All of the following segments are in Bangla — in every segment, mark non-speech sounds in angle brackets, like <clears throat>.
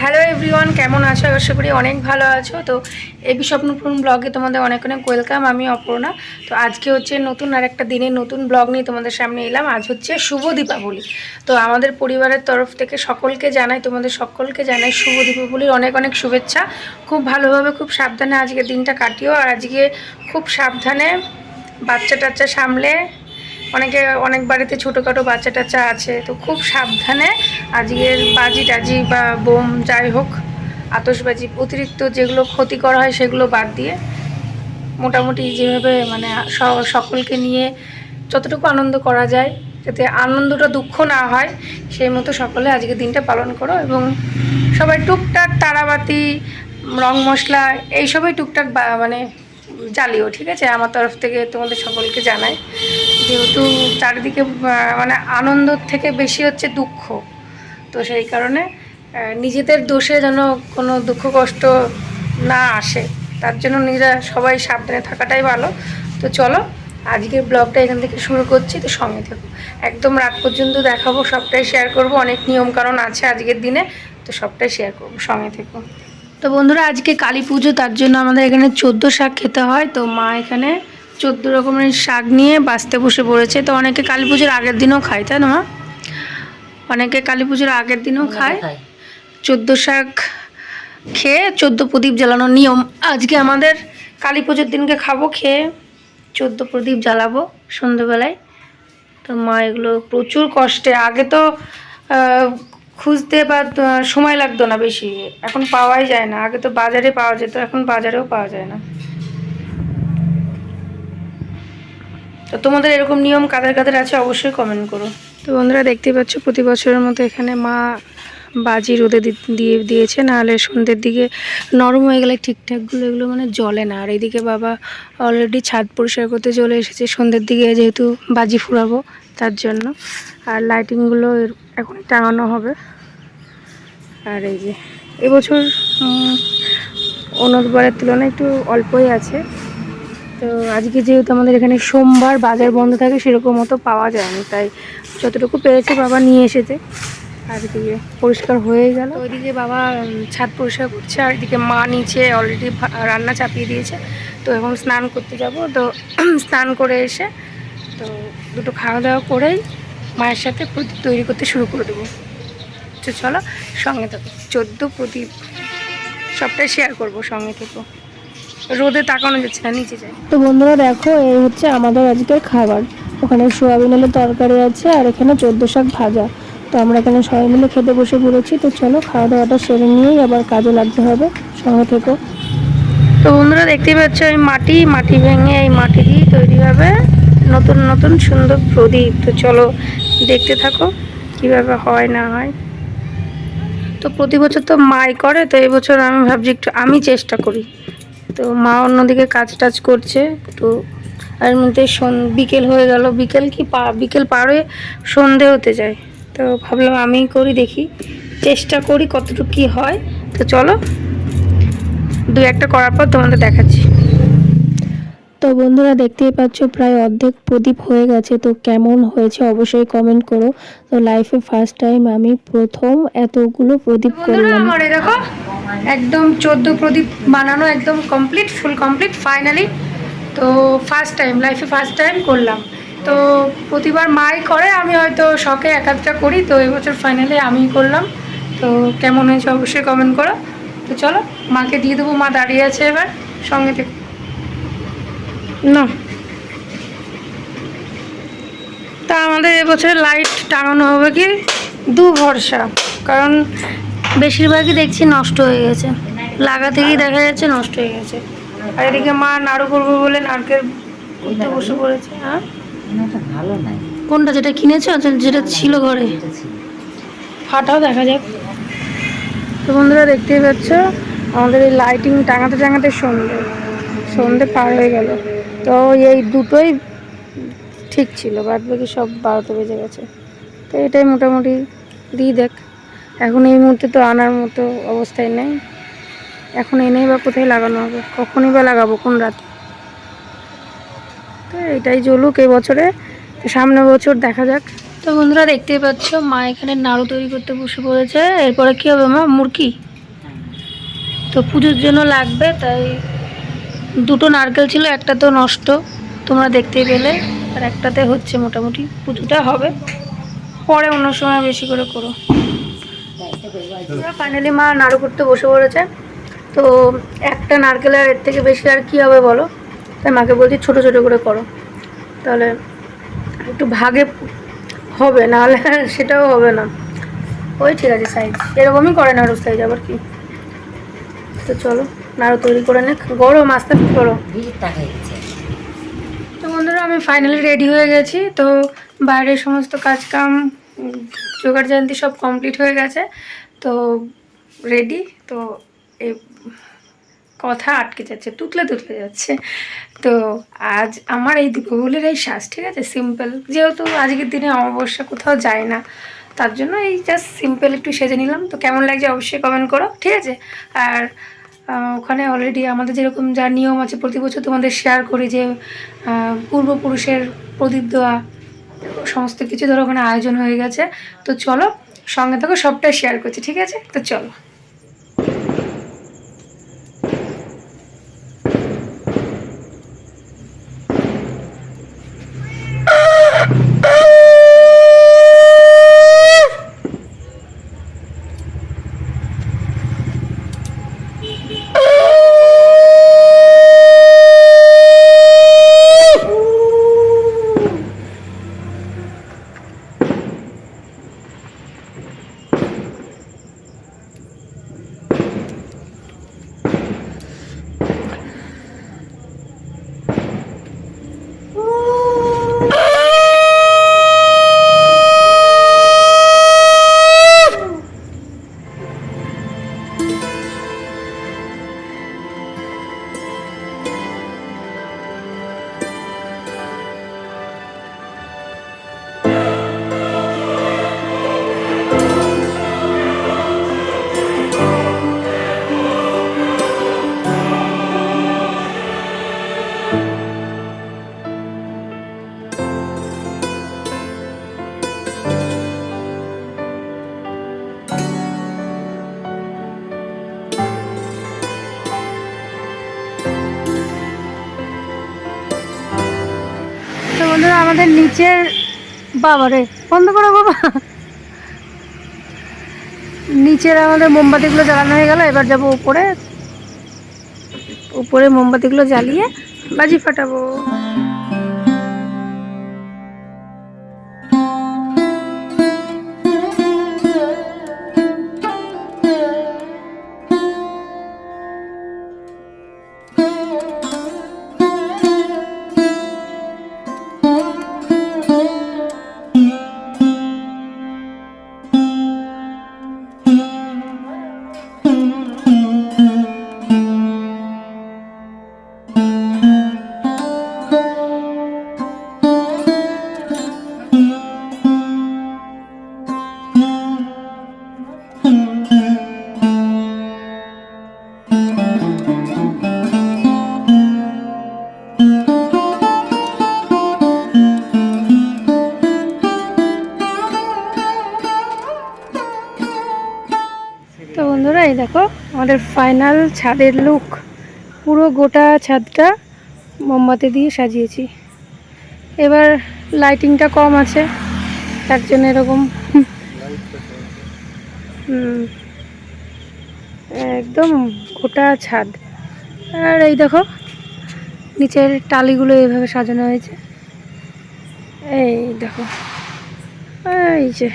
হ্যালো এভরিওয়ান, কেমন আছো? আশা করি অনেক ভালো আছো। তো এবি স্বপ্নপূর্ণ ব্লগে তোমাদের অনেক অনেক ওয়েলকাম। আমি অপর্ণা। তো আজকে হচ্ছে নতুন আর একটা দিনের নতুন ব্লগ নিয়ে তোমাদের সামনে এলাম। আজ হচ্ছে শুভ দীপাবলি। তো আমাদের পরিবারের তরফ থেকে সকলকে জানাই, তোমাদের সকলকে জানাই শুভ দীপাবলির অনেক অনেক শুভেচ্ছা। খুব ভালোভাবে খুব সাবধানে আজকে দিনটা কাটিও। আর আজকে খুব সাবধানে বাচ্চা টাচ্চা সামলে অনেকে অনেক বাড়িতে ছোটোখাটো বাচ্চা টাচ্চা আছে, তো খুব সাবধানে আজকের বাজি টাজি বা বোম যাই হোক আতসবাজি অতিরিক্ত যেগুলো ক্ষতি করা হয় সেগুলো বাদ দিয়ে মোটামুটি যেভাবে মানে সকলকে নিয়ে যতটুকু আনন্দ করা যায়, যাতে আনন্দটা দুঃখ না হয়, সেই মতো সকলে আজকে দিনটা পালন করো এবং সবাই টুকটাক তারাবাতি, রং মশলা, এইসবই টুকটাক মানে জ্বালিও ঠিক আছে? আমার তরফ থেকে তোমাদের সকলকে জানাই। যেহেতু চারিদিকে মানে আনন্দর থেকে বেশি হচ্ছে দুঃখ, তো সেই কারণে নিজেদের দোষে যেন কোনো দুঃখ, কষ্ট না আসে, তার জন্য নিজেরা সবাই সাবধানে থাকাটাই ভালো। তো চলো, আজকের ব্লগটা এখান থেকে শুরু করছি। তো সঙ্গে থেকো। একদম রাত পর্যন্ত দেখাবো, সবটাই শেয়ার করব। অনেক নিয়ম কারণ আছে আজকের দিনে, তো সবটাই শেয়ার করব। সঙ্গে থেকো। তো বন্ধুরা আজকে কালী পুজো তার জন্য আমাদের এখানে চোদ্দ শাক খেতে হয়। তো মা এখানে চোদ্দ রকমের শাক নিয়ে বাঁচতে বসে পড়েছে। তো অনেকে কালী পুজোর আগের দিনও খায় তাই না মা? অনেকে কালী পুজোর আগের দিনও খায়। চোদ্দ শাক খেয়ে চোদ্দ প্রদীপ জ্বালানোর নিয়ম। আজকে আমাদের কালী পুজোর দিনকে খাব খেয়ে চোদ্দ প্রদীপ জ্বালাবো সন্ধ্যেবেলায়। তো মা এগুলো প্রচুর কষ্টে। আগে তো খুঁজতে বা সময় লাগতো না বেশি। এখন পাওয়াই যায় না। আগে তো বাজারে পাওয়া যেত, এখন বাজারেও পাওয়া যায় না। তো তোমাদের এরকম নিয়ম কাদের কাদের আছে অবশ্যই কমেন্ট করো। তো বন্ধুরা দেখতেই পাচ্ছ, প্রতি বছরের মতো এখানে মা বাজি রোদে দিয়ে দিয়েছে। নাহলে সন্ধ্যের দিকে নরম হয়ে গেলে ঠিকঠাকগুলো এগুলো মানে জলে না। আর এইদিকে বাবা অলরেডি ছাদ পরিষ্কার করতে চলে এসেছে। সন্ধ্যের দিকে যেহেতু বাজি ফুরাবো তার জন্য। আর লাইটিংগুলো এর- এখন টাঙানো হবে। আর এই যে, এবছর অন্যবারের তুলনায় একটু অল্পই আছে। তো আজকে যেহেতু আমাদের এখানে সোমবার বাজার বন্ধ থাকে, সেরকম মতো পাওয়া যায়নি। তাই যতটুকু পেরেছে বাবা নিয়ে এসেছে। আর এদিকে পরিষ্কার হয়ে গেল। ওইদিকে বাবা ছাদ পরিষ্কার করছে, আর এদিকে মা নিচে অলরেডি রান্না চাপিয়ে দিয়েছে। তো এখন স্নান করতে যাব। তো <clears throat> স্নান করে এসে, তো দুটো খাওয়া দাওয়া করেই মায়ের সাথে প্রদীপ তৈরি করতে শুরু করে দেবো। তো চলো সঙ্গে থাকো। চোদ্দ প্রদীপ। সবটাই শেয়ার করব সঙ্গে থেকো। রোদে তাকানো যাচ্ছে না নিচে যাই। তো বন্ধুরা দেখো এই হচ্ছে আমাদের আজকের খাবার। ওখানে সোয়াবিন আলুর তরকারি আছে আর এখানে চোদ্দ শাক ভাজা। তো আমরা এখানে সবাই মিলে খেতে বসে পড়েছি। তো চলো খাওয়া দাওয়াটা সেরে নিয়েই আবার কাজে লাগতে হবে। সঙ্গে থেকো। তো বন্ধুরা দেখতেই পাচ্ছ এই মাটি মাটি ভেঙে এই মাটি দিয়ে তৈরি হবে। নতুন নতুন, সুন্দর প্রদীপ। তো চলো, দেখতে থাকো, কীভাবে হয় না হয়। তো প্রতি বছর তো মাই করে, তো এবছর আমি ভাবছি একটু, আমি চেষ্টা করি। তো মা অন্যদিকে কাজ টাজ করছে, তো আর মধ্যে বিকেল হয়ে গেল, বিকেল কি পা, বিকেল পার সন্ধে হতে যায়। তো ভাবলাম আমিই করি, দেখি, চেষ্টা করি কতটুকু কী হয়। তো চলো, দু একটা করার পর তোমাদের দেখাচ্ছি। তো বন্ধুরা দেখতেই পাচ্ছ প্রায় অর্ধেক প্রদীপ হয়ে গেছে। তো কেমন হয়েছে অবশ্যই কমেন্ট করো। তো লাইফে ফার্স্ট টাইম আমি প্রথম এতগুলো প্রদীপ করলাম। দেখো একদম চোদ্দ প্রদীপ বানানো একদম কমপ্লিট ফুল কমপ্লিট ফাইনালি তো ফার্স্ট টাইম লাইফে ফার্স্ট টাইম করলাম। তো প্রতিবার মাই করে আমি হয়তো শখে এক আধটা করি তো এবছর ফাইনালি আমিই করলাম। তো কেমন হয়েছে অবশ্যই কমেন্ট করো। তো চলো মাকে দিয়ে দেবো মা দাঁড়িয়ে আছে এবার সঙ্গে থেকে। না। তা আমাদের এবছর লাইট টাঙানো হবে কি? দু ভরসা। কারণ বেশিরভাগই দেখছি নষ্ট হয়ে গেছে। লাগা থেকেই দেখা যাচ্ছে নষ্ট হয়ে গেছে। আর এদিকে মা নাড়ু করব বলে নারকেল করতে বসে পড়েছে হ্যাঁ? ভালো নাই। কোনটা যেটা কিনেছো? আচ্ছা, যেটা ছিল ঘরে। ফাটাও দেখা যাক। তো বন্ধুরা দেখতেই পাচ্ছ আমাদের এই লাইটিং টাঙাতে টাঙাতে সন্ধে। সন্ধে পার হয়ে গেল। তো এই দুটোই ঠিক ছিল, বাদ বাকি সব বারোটা বেজে গেছে। তো এটাই মোটামুটি দিই দেখ। এখন এই মুহূর্তে তো আনার মতো অবস্থায় নেই। এখন এনেই বা কোথায় লাগানো হবে? কখনই বা লাগাবো কোন রাত? তো এটাই জ্বলুক এই বছরে। তো সামনে বছর দেখা যাক। তো বন্ধুরা দেখতেই পাচ্ছ, মা এখানে নাড়ু তৈরি করতে বসে পড়েছে। এরপরে কি হবে মা? মুরগি? তো পুজোর জন্য লাগবে, তাই দুটো নারকেল ছিল, একটা তো নষ্ট। তোমরা দেখতেই পেলে, আর একটাতে হচ্ছে মোটামুটি। পুজোটা হবে। পরে অন্য সময় বেশি করে করো। ফাইনালি মা নাড়ু করতে বসে পড়েছে। তো একটা নারকেল আর এর থেকে বেশি আর কি হবে বলো? তাই মাকে বলছি ছোট ছোট করে করো। তাহলে একটু ভাগে হবে, নাহলে <laughs> সেটাও হবে না। ওই ঠিক আছে সাইজ এরকমই করে নাড়ু সাইজ আবার কি? তো চলো। নাড়ু তৈরি করে নে গরম আস্তে আস্তে করো। তো বন্ধুরা আমি ফাইনালি রেডি হয়ে গেছি। তো বাইরের সমস্ত কাজকাম জোগাড় জান্তি সব কমপ্লিট হয়ে গেছে। তো রেডি তো এই কথা আটকে যাচ্ছে তুতলে তুতলে যাচ্ছে। তো আজ আমার এই দীপাবলির এই সাজ ঠিক আছে? সিম্পল যেহেতু আজকের দিনে অমাবস্যা কোথাও যায় না তার জন্য এই জাস্ট সিম্পল একটু সেজে নিলাম। তো কেমন লাগছে অবশ্যই কমেন্ট করো ঠিক আছে? আর ওখানে অলরেডি আমাদের যেরকম যা নিয়ম আছে, প্রতি বছর তোমাদের শেয়ার করি যে পূর্বপুরুষের প্রদীপ দেওয়া, সমস্ত কিছু ধরো ওখানে আয়োজন হয়ে গেছে। তো চলো, সঙ্গে থাকো, সবটাই শেয়ার করছি, ঠিক আছে? তো চলো। আমাদের নিচের বাবারে, বন্ধ করো বাবা। নিচের আমাদের মোমবাতিগুলো জ্বালানো হয়ে গেল, এবার যাব উপরে। উপরে মোমবাতিগুলো জ্বালিয়ে বাজি ফাটাবো। ফাইনাল ছাদের লুক। পুরো গোটা ছাদটা মোমবাতি দিয়ে সাজিয়েছি। এবার লাইটিংটা কম আছে, তার জন্য এরকম। একদম গোটা ছাদ। আর এই দেখো, নিচের টালিগুলো এইভাবে সাজানো হয়েছে। এই দেখো, এই যে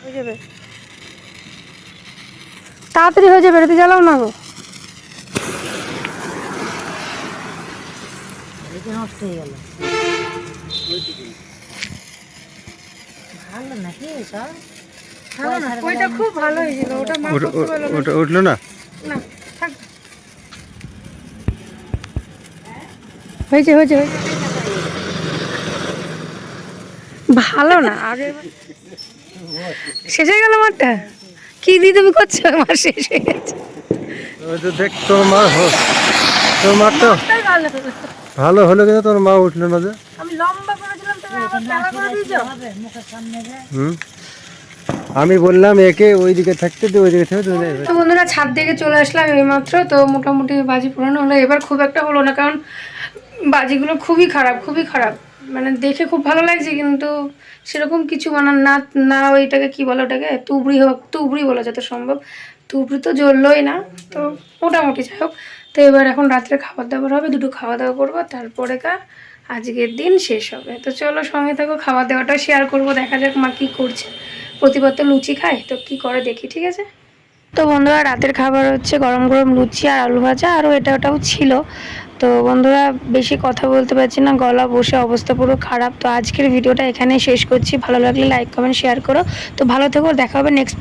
হয়ে যাবে তাড়াতাড়ি হয়ে যাবে রেতে জ্বালাও না গো। নষ্ট হয়ে গেল। ভালো নাকি সব? ওইটা খুব ভালো হয়েছিল ওটা মা ওটা না। উঠল না? না হয়েছে হয়েছে হয়েছে। ভালো না আগে শেষ হয়ে গেল মারটা কি দিয়ে তুমি করছ? আমার শেষ হয়ে গেছে। ওই তো দেখ তোর মা তোর মা তো ভালো। হলো। কিন্তু তোর মা উঠল না যে। আমি লম্বা করেছিলাম তুমি আবার চালা করে দিয়েছ? মুখের সামনে যে হুম? আমি বললাম একে ওইদিকে থাকতে দে ওইদিকে থাকতে দে তো বন্ধুরা ছাদ থেকে চলে আসলাম এইমাত্র তো মোটামুটি বাজি পুরানো হলো। এবার খুব একটা হলো না কারণ বাজিগুলো খুবই খারাপ খুবই খারাপ। মানে দেখে খুব ভালো লাগছে, কিন্তু সেরকম কিছু মানে না না ওইটাকে কি বলে ওটাকে? তুবড়ি হোক, তুবড়ি বলা যত সম্ভব। তুবড়ি তো জ্বললোই না, তো মোটামুটি যাই হোক। তো এবার এখন রাত্রে খাবার দাবার হবে, দুটো খাওয়া দাওয়া করব, তারপরে কা আজকের দিন শেষ হবে। তো চলো সঙ্গে থাকো খাওয়া দাওয়াটা শেয়ার করব, দেখা যাক মা কী করছে। প্রতিবার তো লুচি খায়, তো কী করে দেখি, ঠিক আছে? তো বন্ধুরা, রাতের খাবার হচ্ছে গরম গরম লুচি আর আলু ভাজা, আরও এটা ওটাও ছিল। তো বন্ধুরা বেশি কথা বলতে পারছি না, গলা বসে অবস্থা পুরো খারাপ। তো আজকের ভিডিওটা এখানে শেষ করছি। ভালো লাগলে লাইক কমেন্ট শেয়ার করো। তো ভালো থেকো, দেখা হবে নেক্সট